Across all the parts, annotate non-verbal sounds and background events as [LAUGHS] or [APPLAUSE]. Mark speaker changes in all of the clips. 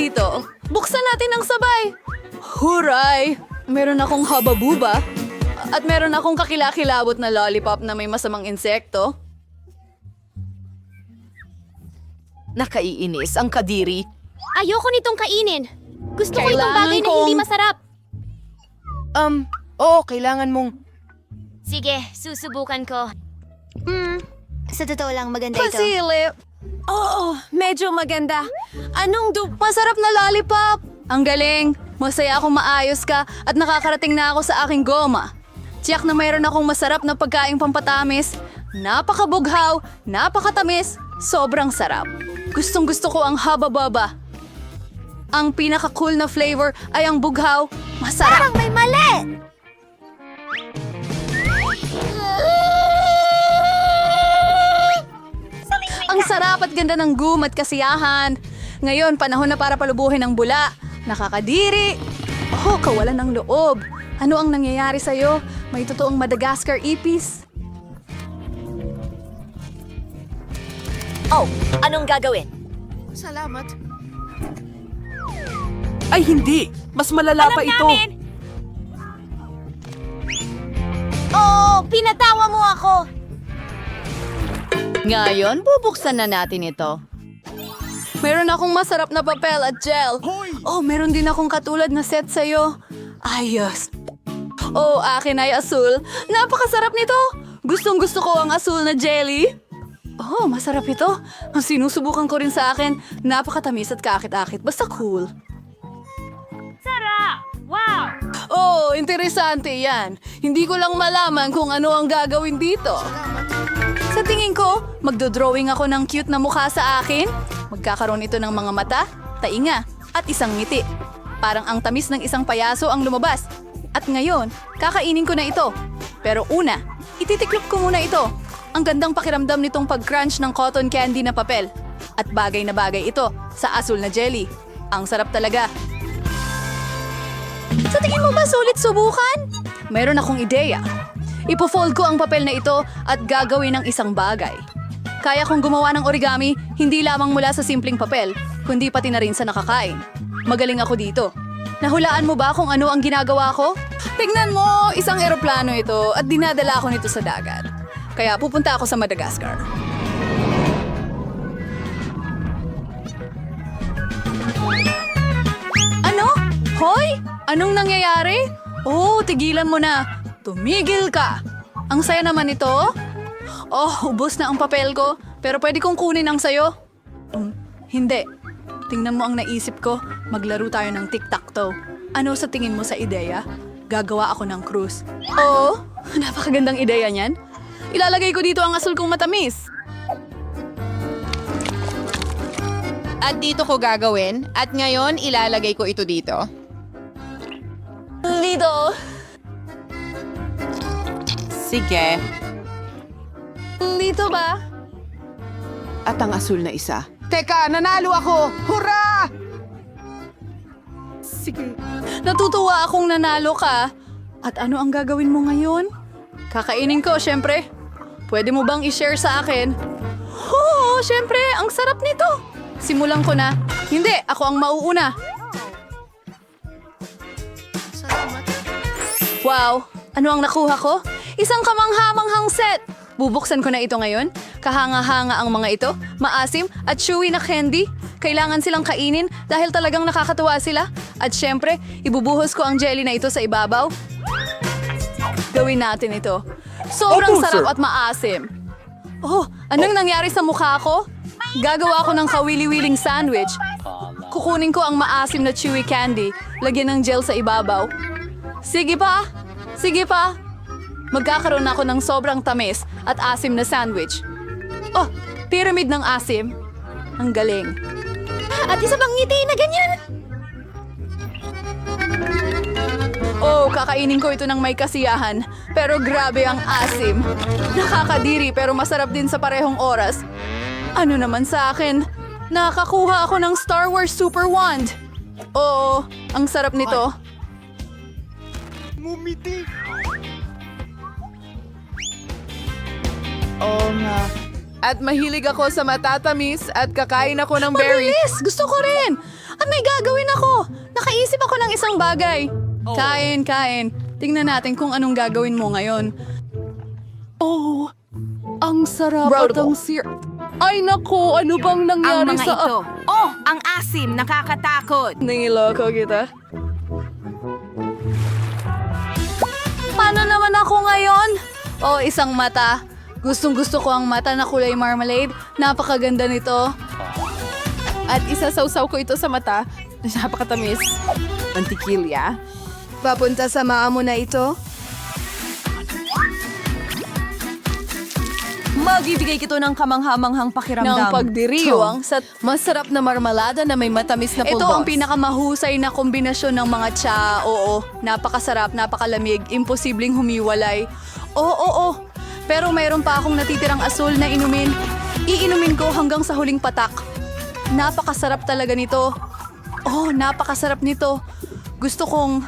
Speaker 1: dito. Buksan natin ang sabay. Huray! Meron akong hababuba. At meron akong kakilakilabot na lollipop na may masamang insekto.
Speaker 2: Nakaiinis ang kadiri.
Speaker 3: Ayoko nitong kainin. Gusto ko itong
Speaker 1: Kailangan
Speaker 3: bagay na
Speaker 1: kong-
Speaker 3: hindi masarap.
Speaker 2: Um, oo, kailangan mong...
Speaker 3: Sige, susubukan ko. Hmm, sa totoo lang maganda ito.
Speaker 1: Pasilip. Oo, medyo maganda. Anong du... Masarap na lollipop! Ang galing! Masaya akong maayos ka at nakakarating na ako sa aking goma. Tiyak na mayroon akong masarap na pagkaing pampatamis. Napakabughaw, napakatamis, sobrang sarap. Gustong gusto ko ang haba-baba. Ang pinaka-cool na flavor ay ang bughaw. Masarap!
Speaker 3: Parang may mali!
Speaker 1: Ang sarap at ganda ng gum at kasiyahan. Ngayon, panahon na para palubuhin ang bula. Nakakadiri. Oh, kawalan ng loob. Ano ang nangyayari sa'yo? May totoong Madagascar ipis.
Speaker 3: Oh, anong gagawin?
Speaker 2: Salamat. Ay, hindi! Mas malala pa ito!
Speaker 3: Oh, pinatawa mo ako!
Speaker 1: Ngayon, bubuksan na natin ito. Meron akong masarap na papel at gel. Oh, meron din akong katulad na set sa'yo. Ayos. Oh, akin ay asul. Napakasarap nito. Gustong gusto ko ang asul na jelly. Oh, masarap ito. Ang sinusubukan ko rin sa akin. Napakatamis at kakit-akit. Basta cool. Oh, interesante yan. Hindi ko lang malaman kung ano ang gagawin dito. Sa tingin ko, magdodrawing ako ng cute na mukha sa akin. Magkakaroon ito ng mga mata, tainga, at isang ngiti. Parang ang tamis ng isang payaso ang lumabas. At ngayon, kakainin ko na ito. Pero una, ititiklop ko muna ito. Ang gandang pakiramdam nitong pag-crunch ng cotton candy na papel. At bagay na bagay ito sa asul na jelly. Ang sarap talaga. Sa tingin mo ba sulit subukan? Meron akong ideya. Ipo-fold ko ang papel na ito at gagawin ng isang bagay. Kaya kong gumawa ng origami hindi lamang mula sa simpleng papel, kundi pati na rin sa nakakain. Magaling ako dito. Nahulaan mo ba kung ano ang ginagawa ko? Tingnan mo, isang eroplano ito at dinadala ako nito sa dagat. Kaya pupunta ako sa Madagascar. Ano? Hoy! Anong nangyayari? Oh, tigilan mo na. Tumigil ka. Ang saya naman ito. Oh, ubos na ang papel ko. Pero pwede kong kunin ang sayo. Um, hindi. Tingnan mo ang naisip ko. Maglaro tayo ng tic-tac-toe. Ano sa tingin mo sa ideya? Gagawa ako ng cruise. Oo, [LAUGHS] napakagandang ideya niyan. Ilalagay ko dito ang asul kong matamis.
Speaker 4: At dito ko gagawin. At ngayon, ilalagay ko ito dito.
Speaker 1: Dito.
Speaker 4: Sige.
Speaker 1: Dito ba?
Speaker 4: At ang asul na isa. Teka, nanalo ako! Hurra!
Speaker 1: Sige. Natutuwa akong nanalo ka. At ano ang gagawin mo ngayon? Kakainin ko, syempre. Pwede mo bang i-share sa akin? Oo, syempre. Ang sarap nito. Simulan ko na. Hindi, ako ang mauuna. Wow, ano ang nakuha ko? Isang kamanghamanghang set! Bubuksan ko na ito ngayon. Kahanga-hanga ang mga ito, maasim at chewy na candy. Kailangan silang kainin dahil talagang nakakatuwa sila. At syempre, ibubuhos ko ang jelly na ito sa ibabaw. Gawin natin ito. Sobrang
Speaker 2: Opo,
Speaker 1: sarap
Speaker 2: sir.
Speaker 1: at maasim. Oh, anong nangyari sa mukha ko? Gagawa ko ng kawili-wiling sandwich. Kukunin ko ang maasim na chewy candy, lagyan ng gel sa ibabaw. Sige pa! Sige pa! Magkakaroon ako ng sobrang tamis at asim na sandwich. Oh, pyramid ng asim. Ang galing.
Speaker 3: At isa pang ngiti na ganyan!
Speaker 1: Oh, kakainin ko ito ng may kasiyahan. Pero grabe ang asim. Nakakadiri pero masarap din sa parehong oras. Ano naman sa akin? Nakakuha ako ng Star Wars Super Wand. Oo, ang sarap nito.
Speaker 4: Oo nga. At mahilig ako sa matatamis at kakain ako ng berries.
Speaker 1: Mabilis! Gusto ko rin! At may gagawin isang bagay. Kain, kain. Tingnan natin kung anong gagawin mo ngayon.
Speaker 2: Oh, ang sarap at
Speaker 1: Roadable.
Speaker 2: ang sir... Ay nako, ano bang nangyari
Speaker 5: Ang mga
Speaker 2: sa...
Speaker 5: ito. Oh, ang asim, nakakatakot.
Speaker 1: Nangiloko kita. Paano naman ako ngayon? Oh, isang mata. Gustong gusto ko ang mata na kulay marmalade. Napakaganda nito.
Speaker 2: At isasawsaw ko ito sa mata. Napakatamis. Mantikilya.
Speaker 1: Papunta sa maa mo na ito?
Speaker 5: Magbibigay kito ng kamanghamanghang
Speaker 1: ng
Speaker 5: pakiramdam.
Speaker 1: pagdiriwang sa masarap na marmalada na may matamis na
Speaker 2: pulbos.
Speaker 1: Ito ang pinakamahusay na kombinasyon ng mga tsa. Oo, napakasarap, napakalamig, imposibleng humiwalay. Oo, oo, Pero mayroon pa akong natitirang asul na inumin. Iinumin ko hanggang sa huling patak. Napakasarap talaga nito. Oh, napakasarap nito. Gusto kong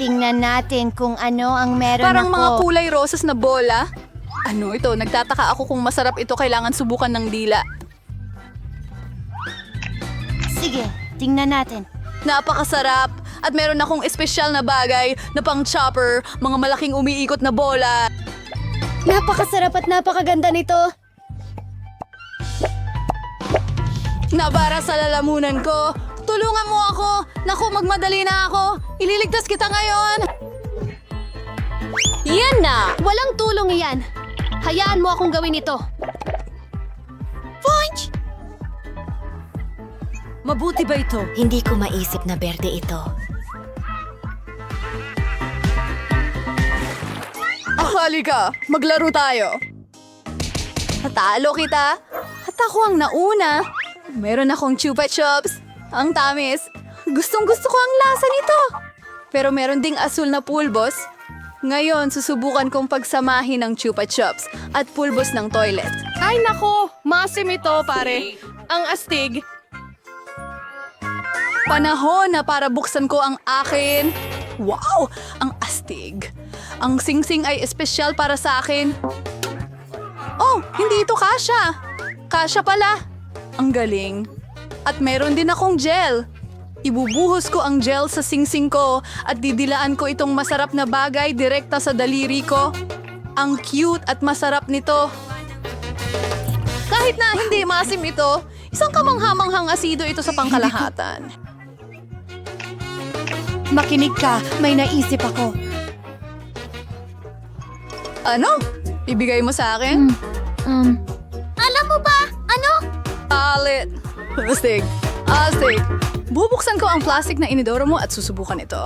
Speaker 3: Tingnan natin kung ano ang meron
Speaker 1: Parang
Speaker 3: ako.
Speaker 1: mga kulay rosas na bola. Ano ito? Nagtataka ako kung masarap ito. Kailangan subukan ng dila.
Speaker 3: Sige, tingnan natin.
Speaker 1: Napakasarap. At meron akong espesyal na bagay na pang chopper, mga malaking umiikot na bola.
Speaker 3: Napakasarap at napakaganda nito.
Speaker 1: Nabara sa lalamunan ko. Tulungan mo ako. Naku, magmadali na ako. Ililigtas kita ngayon.
Speaker 3: Yan na! Walang tulong iyan. Hayaan mo akong gawin ito. Punch!
Speaker 5: Mabuti ba ito?
Speaker 3: Hindi ko maisip na berde ito.
Speaker 1: Ah, halika. Maglaro tayo. Natalo kita. At ako ang nauna. Meron akong chupa chups. Ang tamis. Gustong gusto ko ang lasa nito. Pero meron ding asul na pulbos. Ngayon, susubukan kong pagsamahin ang chupa chups at pulbos ng toilet.
Speaker 2: Ay nako, masim ito pare. Ang astig.
Speaker 1: Panahon na para buksan ko ang akin. Wow! Ang astig. Ang singsing ay espesyal para sa akin. Oh, hindi ito kasha. Kasha pala. Ang galing. At meron din akong gel. Ibubuhos ko ang gel sa singsing ko at didilaan ko itong masarap na bagay direkta sa daliri ko. Ang cute at masarap nito. Kahit na hindi masim ito, isang kamanghamanghang asido ito sa pangkalahatan.
Speaker 3: Makinig ka, may naisip ako.
Speaker 1: Ano? Ibigay mo sa akin?
Speaker 3: Um, alam mo ba? Ano?
Speaker 1: Alit. Astig. Astig. Bubuksan ko ang plastic na inidoro mo at susubukan ito.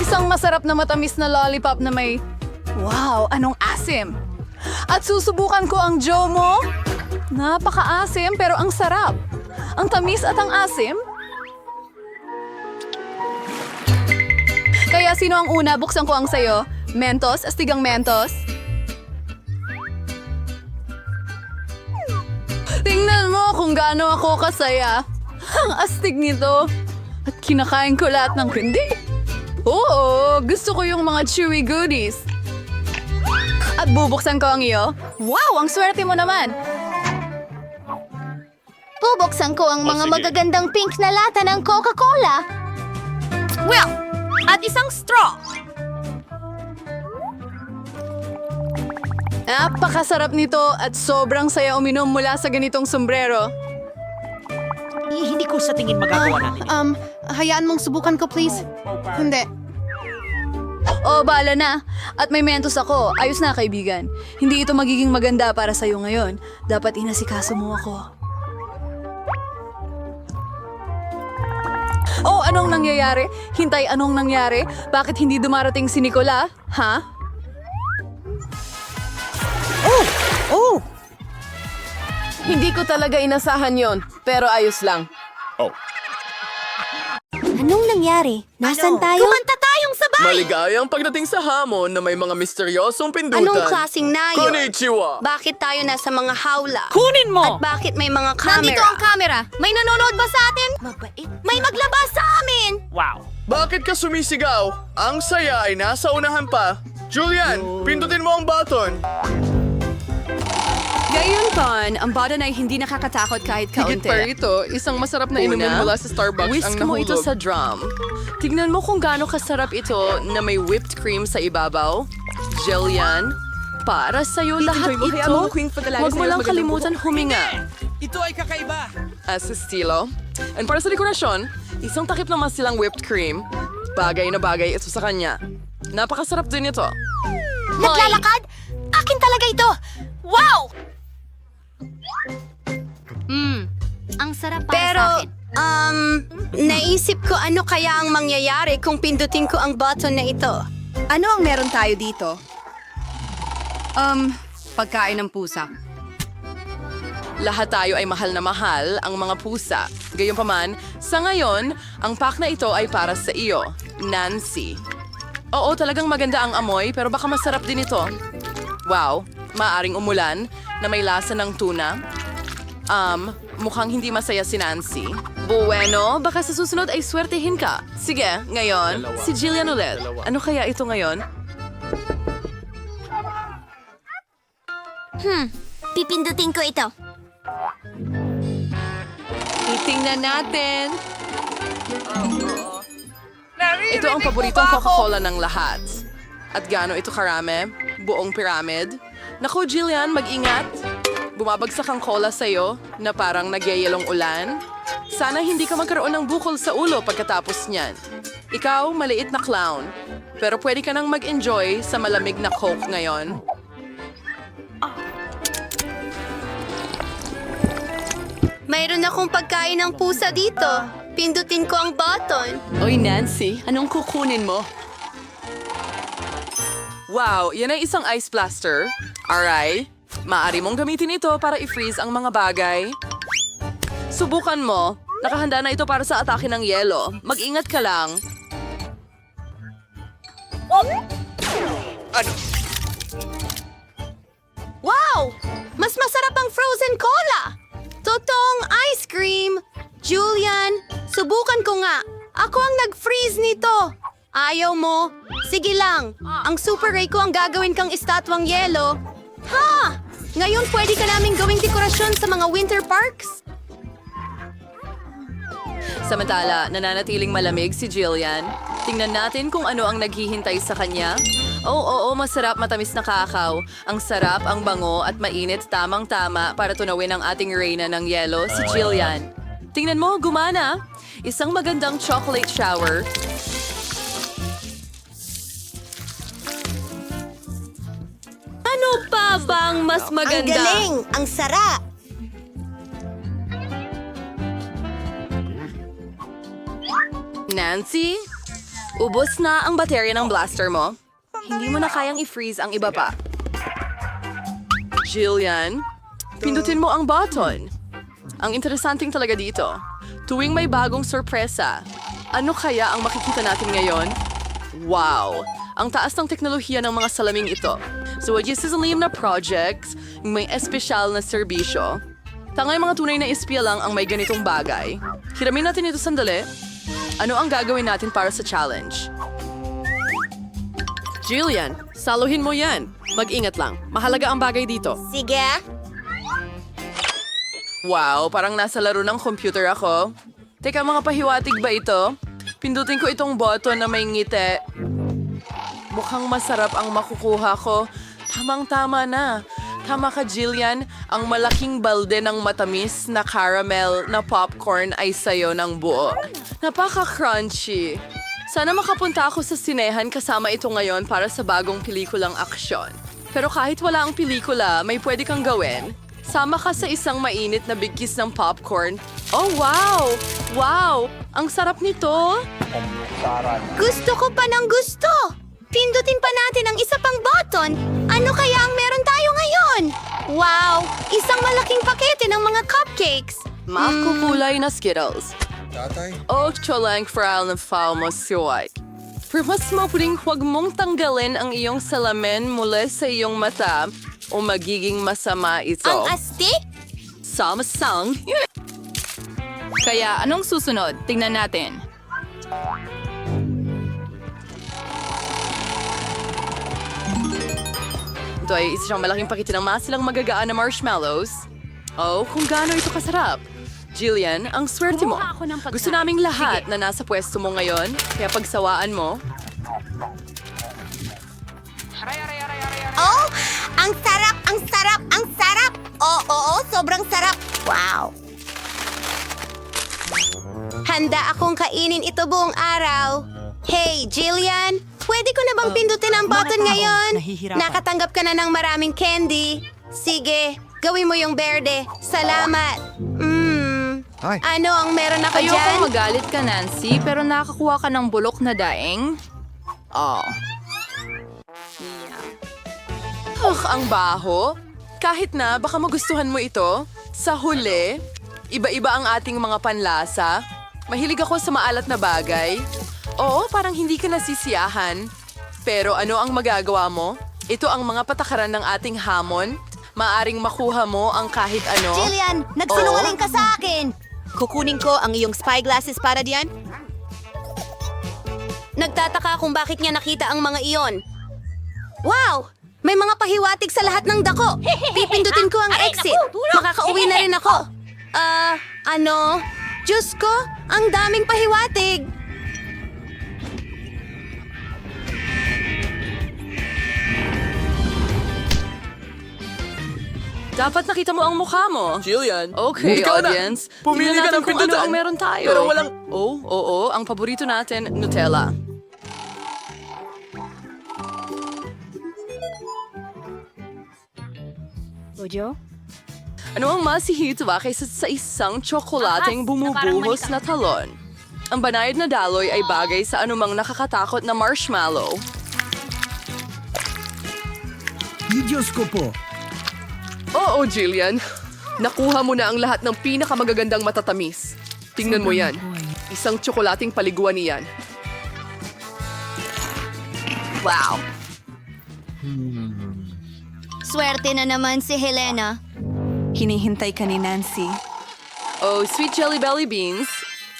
Speaker 1: Isang masarap na matamis na lollipop na may... Wow, anong asim! At susubukan ko ang Joe mo. Napaka-asim pero ang sarap. Ang tamis at ang asim. Sino ang una? Buksan ko ang sayo. Mentos? Astigang Mentos? Tingnan mo kung gaano ako kasaya. Ang astig nito. At kinakain ko lahat ng hindi. Oo, gusto ko yung mga chewy goodies. At bubuksan ko ang iyo. Wow, ang swerte mo naman.
Speaker 3: Bubuksan ko ang mga magagandang pink na lata ng Coca-Cola.
Speaker 5: Well, at isang straw.
Speaker 1: Napakasarap nito at sobrang saya uminom mula sa ganitong sombrero.
Speaker 5: hindi ko sa tingin magagawa natin.
Speaker 2: Um, hayaan mong subukan ko please. Hindi.
Speaker 1: Oh, bala na. At may mentos ako. Ayos na, kaibigan. Hindi ito magiging maganda para sa'yo ngayon. Dapat inasikaso mo ako. Oh, anong nangyayari? Hintay, anong nangyari? Bakit hindi dumarating si Nicola? Ha?
Speaker 2: Oh! Hindi ko talaga inasahan yon, pero ayos lang.
Speaker 3: Anong nangyari? Nasaan tayo?
Speaker 5: Kumanta!
Speaker 6: Maligayang pagdating sa hamon na may mga misteryosong pindutan.
Speaker 7: Anong klaseng nayon?
Speaker 6: Konnichiwa!
Speaker 7: Bakit tayo nasa mga hawla?
Speaker 5: Kunin mo!
Speaker 7: Bakit may mga camera?
Speaker 3: Nandito ang camera. May nanonood ba sa atin?
Speaker 5: Mabait.
Speaker 3: May maglabas sa amin!
Speaker 6: Bakit ka sumisigaw? Ang saya ay nasa unahan pa. Julian, pindutin mo ang button.
Speaker 2: Gayon pan, ang bottom ay hindi nakakatakot kahit
Speaker 6: Higit
Speaker 2: kaunti.
Speaker 6: pa rito, isang masarap na inumin mula sa Starbucks
Speaker 8: Whisk
Speaker 6: ang
Speaker 8: mo
Speaker 6: nahulog.
Speaker 8: ito sa drum. Tignan mo kung gaano kasarap ito na may whipped cream sa ibabaw. Jillian, para sa'yo lahat
Speaker 2: mo,
Speaker 8: ito. Huwag mo lang
Speaker 2: magandang
Speaker 8: kalimutan huminga.
Speaker 5: Ito ay kakaiba.
Speaker 8: As estilo. And para sa dekorasyon, isang takip naman silang whipped cream. Bagay na bagay ito sa kanya. Napakasarap din ito.
Speaker 3: Naglalakad? Akin talaga ito! Wow! Mmm, ang sarap para
Speaker 7: Pero,
Speaker 3: sa akin.
Speaker 7: Um, naisip ko ano kaya ang mangyayari kung pindutin ko ang button na ito.
Speaker 2: Ano ang meron tayo dito? Um, pagkain ng pusa.
Speaker 8: Lahat tayo ay mahal na mahal ang mga pusa. Gayunpaman, sa ngayon, ang pack na ito ay para sa iyo, Nancy. Oo, talagang maganda ang amoy, pero baka masarap din ito. Wow, maaring umulan na may lasa ng tuna. Um, mukhang hindi masaya si Nancy. Bueno, baka sa susunod ay swertehin ka. Sige, ngayon, si Jillian ulit. Ano kaya ito ngayon?
Speaker 3: Pipindutin ko ito.
Speaker 2: Titingnan natin.
Speaker 8: Ito ang paboritong Coca-Cola ng lahat. At gaano ito karami? Buong pyramid? Naku, Jillian, mag-ingat. Bumabagsak ang cola sa'yo na parang nagyayelong ulan. Sana hindi ka magkaroon ng bukol sa ulo pagkatapos niyan. Ikaw, maliit na clown. Pero pwede ka nang mag-enjoy sa malamig na Coke ngayon.
Speaker 7: Mayroon akong pagkain ng pusa dito. Pindutin ko ang button.
Speaker 8: Oy, Nancy, anong kukunin mo? Wow, yan ay isang ice blaster. Aray, maaari mong gamitin ito para i-freeze ang mga bagay. Subukan mo. Nakahanda na ito para sa atake ng yelo. Mag-ingat ka lang.
Speaker 7: Wow! Mas masarap ang frozen cola! Totoong ice cream! Julian, subukan ko nga. Ako ang nag-freeze nito. Ayaw mo? Sige lang. Ang Super Ray ko ang gagawin kang estatwang yelo. Ha! Ngayon pwede ka namin gawing dekorasyon sa mga winter parks?
Speaker 8: Samantala, nananatiling malamig si Jillian. Tingnan natin kung ano ang naghihintay sa kanya. Oo, oo, masarap matamis na kakao. Ang sarap, ang bango at mainit tamang-tama para tunawin ang ating reyna ng yelo, si Jillian. Tingnan mo, gumana. Isang magandang chocolate shower.
Speaker 2: Ano pa bang mas maganda?
Speaker 7: Ang galing! Ang sarap!
Speaker 8: Nancy, ubos na ang baterya ng blaster mo. Hindi mo na kayang i-freeze ang iba pa. Jillian, pindutin mo ang button. Ang interesanting talaga dito, tuwing may bagong sorpresa, ano kaya ang makikita natin ngayon? Wow! Ang taas ng teknolohiya ng mga salaming ito. So, sisalim na projects, may espesyal na serbisyo. Tangay mga tunay na espiya lang ang may ganitong bagay. Hiramin natin ito sandali. Ano ang gagawin natin para sa challenge? Jillian, saluhin mo yan. Mag-ingat lang. Mahalaga ang bagay dito.
Speaker 7: Sige.
Speaker 8: Wow, parang nasa laro ng computer ako. Teka, mga pahiwatig ba ito? Pindutin ko itong button na may ngiti. Mukhang masarap ang makukuha ko. Tamang-tama na. Tama ka, Jillian. Ang malaking balde ng matamis na caramel na popcorn ay sayo ng buo. Napaka-crunchy. Sana makapunta ako sa sinehan kasama ito ngayon para sa bagong pelikulang aksyon. Pero kahit wala ang pelikula, may pwede kang gawin. Sama ka sa isang mainit na bigkis ng popcorn. Oh, wow! Wow! Ang sarap nito!
Speaker 7: Gusto ko pa ng gusto! Pindutin pa natin ang isa pang button. Ano kaya ang meron tayo ngayon? Wow! Isang malaking pakete ng mga cupcakes.
Speaker 8: Makukulay na Skittles. O cholang fral na foul mo siway. Pero mas mapuling huwag mong tanggalin ang iyong salamin mula sa iyong mata o magiging masama ito.
Speaker 3: Ang astig?
Speaker 8: Samsung.
Speaker 1: Kaya anong susunod? Tingnan natin.
Speaker 8: Ito ay isa siyang malaking pakiti ng masilang magagaan na marshmallows. Oh, kung gaano ito kasarap. Jillian, ang swerte mo. Gusto naming lahat na nasa pwesto mo ngayon, kaya pagsawaan mo.
Speaker 7: Oh, ang sarap, ang sarap, ang sarap! Oo, oo, sobrang sarap. Wow. Handa akong kainin ito buong araw. Hey, Jillian, pwede ko na bang pindutin ang button
Speaker 5: tao,
Speaker 7: ngayon? Nakatanggap ka na ng maraming candy. Sige, gawin mo yung berde. Salamat. Mmm. Ano ang meron ako dyan?
Speaker 1: Ayoko magalit ka, Nancy, pero nakakuha ka ng bulok na daing. Oh.
Speaker 8: Ugh, ang baho. Kahit na, baka magustuhan mo ito. Sa huli, iba-iba ang ating mga panlasa. Mahilig ako sa maalat na bagay. Oo, parang hindi ka nasisiyahan. Pero ano ang magagawa mo? Ito ang mga patakaran ng ating hamon. Maaring makuha mo ang kahit ano.
Speaker 7: Jillian, nagsinungaling ka sa akin. Kukunin ko ang iyong spy glasses para diyan. Nagtataka kung bakit niya nakita ang mga iyon. Wow! May mga pahiwatig sa lahat ng dako. [LAUGHS] Pipindutin ko ang exit. Makakauwi na rin ako. Ah, ano? Diyos ko, ang daming pahiwatig.
Speaker 8: Dapat nakita mo ang mukha mo.
Speaker 6: Jillian,
Speaker 8: Okay,
Speaker 6: ikaw na.
Speaker 8: audience.
Speaker 6: Pumili
Speaker 8: Tingnan
Speaker 6: ka
Speaker 8: natin
Speaker 6: ng
Speaker 8: kung ano
Speaker 6: pindutan.
Speaker 8: ang meron tayo.
Speaker 6: Pero walang...
Speaker 8: Oh, oo, ang paborito natin, Nutella.
Speaker 3: Ojo?
Speaker 8: Ano ang masihitwa kaysa sa isang tsokolating bumubuhos na talon? Ang banayad na daloy ay bagay sa anumang nakakatakot na marshmallow.
Speaker 5: Diyos ko po.
Speaker 6: Oo, Jillian. Nakuha mo na ang lahat ng pinakamagagandang matatamis. Tingnan mo yan. Isang tsokolating paliguan niyan.
Speaker 7: Wow.
Speaker 3: Swerte na naman si Helena.
Speaker 2: Hinihintay ka ni Nancy.
Speaker 8: Oh, sweet jelly belly beans.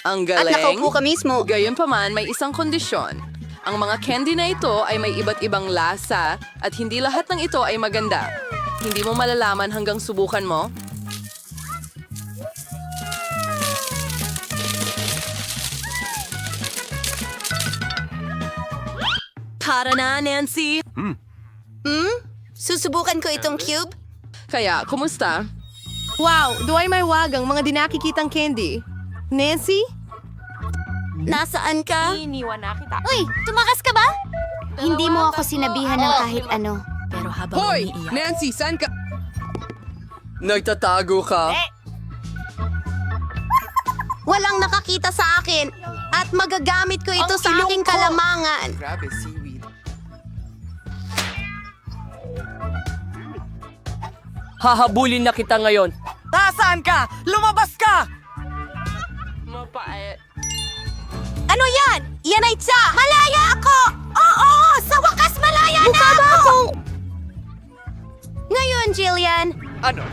Speaker 8: Ang
Speaker 7: At
Speaker 8: galing.
Speaker 7: nakaupo ka mismo.
Speaker 8: Gayunpaman, may isang kondisyon. Ang mga candy na ito ay may iba't ibang lasa at hindi lahat ng ito ay maganda. Hindi mo malalaman hanggang subukan mo.
Speaker 7: Tara na, Nancy. Hmm? Susubukan ko itong cube?
Speaker 8: Kaya, kumusta?
Speaker 7: Wow, duway may wagang mga dinakikitang candy. Nancy? Nasaan ka?
Speaker 3: Uy, tumakas ka ba? Hindi mo ako sinabihan ng kahit ano. Pero habang
Speaker 6: Hoy!
Speaker 3: umiiyak,
Speaker 6: Nancy, saan ka? Nagtatago ka?
Speaker 7: Walang nakakita sa akin at magagamit ko ito
Speaker 6: Ang
Speaker 7: sa
Speaker 6: ilong
Speaker 7: aking
Speaker 6: ko.
Speaker 7: kalamangan.
Speaker 6: Grabe, seaweed.
Speaker 9: Hahabulin na kita ngayon.
Speaker 5: Nasaan ka? Lumabas ka!
Speaker 8: Mapait.
Speaker 7: Ano yan? Yan ay tsa! Malaya ako! Oo! Sa wakas malaya na ako! Ngayon, Jillian.
Speaker 6: Ano?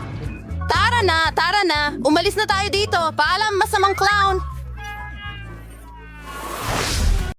Speaker 7: Tara na, tara na. Umalis na tayo dito. Paalam, masamang clown.